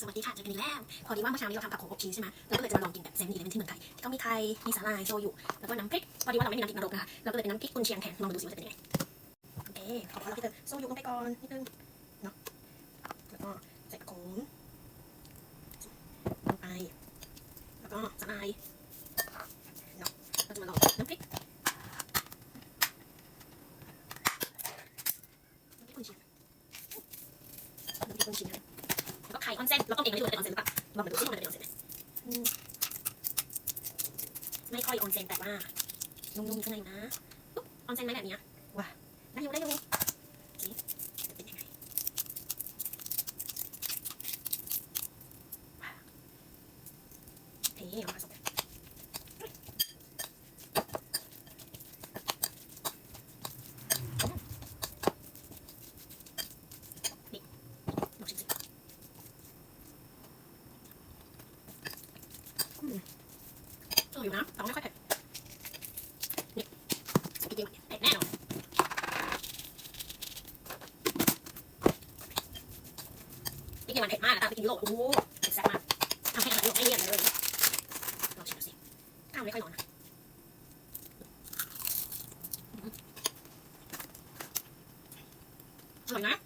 สวัสดีค่ะเจอกันอีกแล้ว พอดีว่าเมื่อเช้านี้เราทำกับโขงอบชีสใช่ไหมเราก็เลยจะมาลองกินแบบเซเว่นอีเลฟเว่นที่เมืองไทยก็มีไทย มีสาหร่ายโชยุแล้วก็น้ำพริก พอดีว่าเราไม่มีน้ำพริกนรกนะคะเราก็เลยเป็นน้ำพริกกุนเชียงแทน ลองดูสิว่าจะเป็นยังไง โอเค ขอพอเราพี่เติมโชยุลงไปก่อนนิดนึง เนาะแล้วก็ใส่โขงลงไป แล้วก็สาหร่ายเนาะเราจะมาลองน้ำพริกน้ำพริกกุนเชียงน้ำพริกกุนเชียง ไข่ออนเซ็นเราต้มเองไม่รู้ว่าเป็นออนเซ็นหรือเปล่าลองมาดูซิว่ามันเป็นออนเซ็นไหมอืมไม่ค่อยออนเซ็นแต่ว่านุ่มๆข้างในนะอุ๊ยออนเซ็นไหมแบบเนี้ยว้าได้อยู่ได้อยู่โอเคจะเป็นยังไงว้าวเฮ้เอามาผสมกันนี่ลองชิมสิ สวยอยู่นะแต่ไม่ค่อยเผ็ดนี่กิลเผ็ดแน่นอนพริกเยอรมันเผ็ดมากนะตามไปกินยุโรปโอ้โหเผ็ดแซ่บมากทำให้อาหารยุโรปไม่เลี่ยนเลยลองชิมดูสิข้าวไม่ค่อยร้อนนะอืมอร่อยนะ